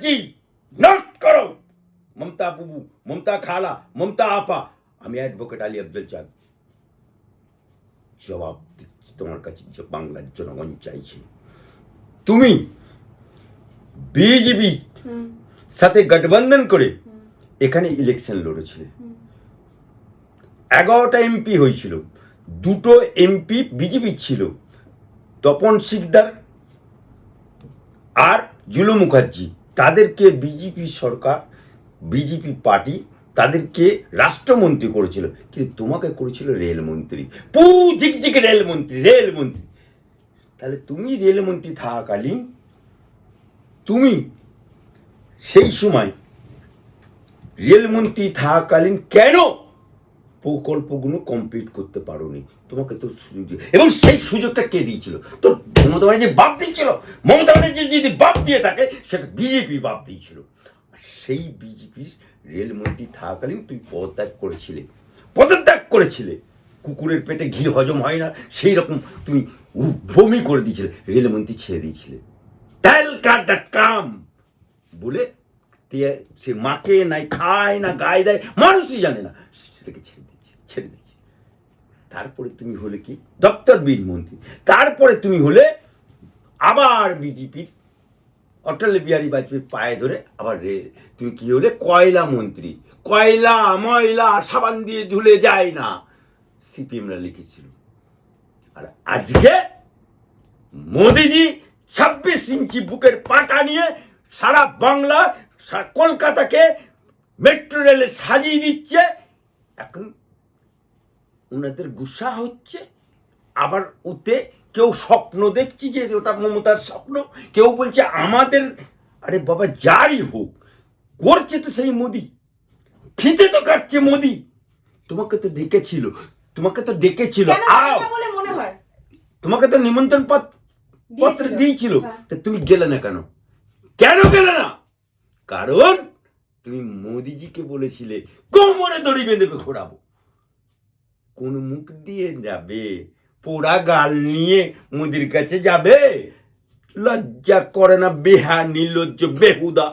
Banerjee not করো। মমতা বুবু মমতা খালা মমতা আপা। আমি অ্যাডভোকেট আলী আব্দুল চাঁদ। জবাব দিচ্ছি তোমার কাছে যে বাংলার জনগণ চাইছে। তুমি বিজেপি সাথে গঠবন্ধন করে এখানে ইলেকশন লড়েছিলে। এগারোটা এমপি হয়েছিল। দুটো এমপি বিজেপি ছিল। তপন শিকদার আর জুলু মুখার্জি। তাদেরকে বিজেপি সরকার বিজেপি পার্টি তাদেরকে রাষ্ট্রমন্ত্রী করেছিল। কিন্তু তোমাকে করেছিল রেলমন্ত্রী। পু ঝিকঝিক রেলমন্ত্রী রেলমন্ত্রী। তাহলে তুমি রেলমন্ত্রী থাকাকালীন তুমি সেই সময় রেলমন্ত্রী থাকাকালীন কেন প্রকল্পগুলো কমপ্লিট করতে পারোনি। তোমাকে তো সুযোগ এবং সেই সুযোগটা কে দিয়েছিল? তো মমতা ব্যানার্জি বাপ দিয়েছিল। মমতা ব্যানার্জি যদি বাপ দিয়ে থাকে, সেটা বিজেপি বাপ দিয়েছিল। সেই বিজেপির রেলমন্ত্রী থাকাকালীন তুই পদত্যাগ করেছিলে। পদত্যাগ করেছিলে। কুকুরের পেটে ঘি হজম হয় না, সেই রকম তুমি বমি করে দিয়েছিলে। রেলমন্ত্রী ছেড়ে দিয়েছিলে। কাম বলে সে মাকে নাই, খায় না, গায়ে দেয়, মানুষই জানে না। সেটাকে ছেড়ে ছেড়ে দিচ্ছে। তারপরে তুমি হলে কি? দপ্তর বীর মন্ত্রী। তারপরে তুমি হলে আবার বিজেপির অটল বিহারী বাজপেয়ী পায়ে ধরে আবার রে, তুমি কি হলে? কয়লা মন্ত্রী। কয়লা, ময়লা, সাবান দিয়ে ধুলে যায় না। সিপিএমরা লিখেছিল। আর আজকে মোদিজি ছাব্বিশ ইঞ্চি বুকের পাটা নিয়ে সারা বাংলা কলকাতাকে মেট্রো রেলে সাজিয়ে দিচ্ছে। এখন ওনাদের গুসা হচ্ছে। আবার ওতে কেউ স্বপ্ন দেখছি যে ওটা মমতার স্বপ্ন। কেউ বলছে আমাদের আরে বাবা যাই হোক করছে তো সেই মোদি। ফিতে তো কাটছে মোদি। তোমাকে তো ডেকেছিল তোমাকে তো ডেকেছিল আও। তোমাকে তো নিমন্ত্রণ পত্র। দিয়েছিল। হ্যাঁ। তা তুমি গেলে না কেন? কেন গেলে না? কারণ তুমি মোদিজিকে বলেছিলে কোমরে দড়ি বেঁধে ঘোরাবো। কোন মুখ দিয়ে যাবে? পোড়া গাল নিয়ে মোদির কাছে যাবে? লজ্জা করে না বেহা নির্লজ্জ বেহুদা।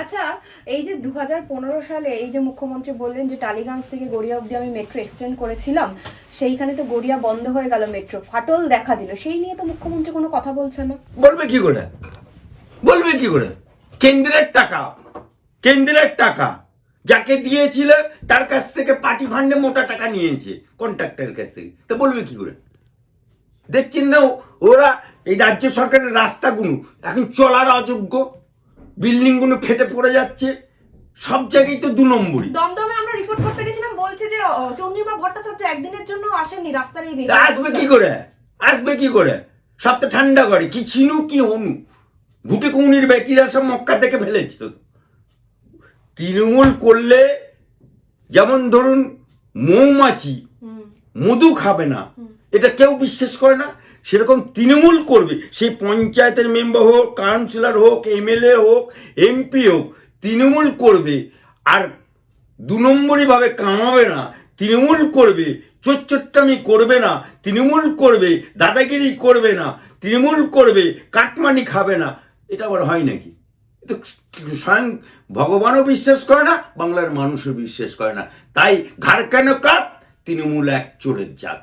আচ্ছা এই যে দু হাজার পনেরো সালে এই যে মুখ্যমন্ত্রী বললেন যে টালিগঞ্জ থেকে গড়িয়া অব্দি আমি মেট্রো এক্সটেন্ড করেছিলাম সেইখানে তো গড়িয়া বন্ধ হয়ে গেল মেট্রো ফাটল দেখা দিল। সেই নিয়ে তো মুখ্যমন্ত্রী কোনো কথা বলছে না। বলবে কি করে? বলবে কি করে? কেন্দ্রের টাকা কেন্দ্রের টাকা। যাকে দিয়েছিল তার কাছ থেকে পার্টি ফান্ডে মোটা টাকা নিয়েছে কন্ট্রাক্টরের কাছ থেকে। তা বলবে কি করে? দেখছেন না ওরা এই রাজ্য সরকারের রাস্তাগুলো এখন চলার অযোগ্য বিল্ডিংগুলো ফেটে পড়ে যাচ্ছে সব জায়গায় তো দু নম্বরই। দমদমে আমরা রিপোর্ট করতে গেছিলাম বলছে যে চন্দ্রিমা ভট্টাচার্য একদিনের জন্য আসেননি রাস্তার এই আসবে কি করে? আসবে কি করে? সব তো ঠান্ডা করে কি ছিনু কি হনু? ঘুটে কৌনির ব্যাটিরা সব মক্কা থেকে ফেলেছে তো। তৃণমূল করলে যেমন ধরুন মৌমাছি মধু খাবে না। এটা কেউ বিশ্বাস করে না। সেরকম তৃণমূল করবে। সেই পঞ্চায়েতের মেম্বার হোক কাউন্সিলর হোক এমএলএ হোক এমপি হোক তৃণমূল করবে। আর দু নম্বরইভাবে কামাবে না। তৃণমূল করবে। চোচ্চট্টামি করবে না। তৃণমূল করবে। দাদাগিরি করবে না। তৃণমূল করবে। কাটমানি খাবে না। এটা আবার হয় নাকি? স্বয়ং ভগবানও বিশ্বাস করে না, বাংলার মানুষও বিশ্বাস করে না। তাই ঘাড় কেন কাত তৃণমূল এক চোরের জাত।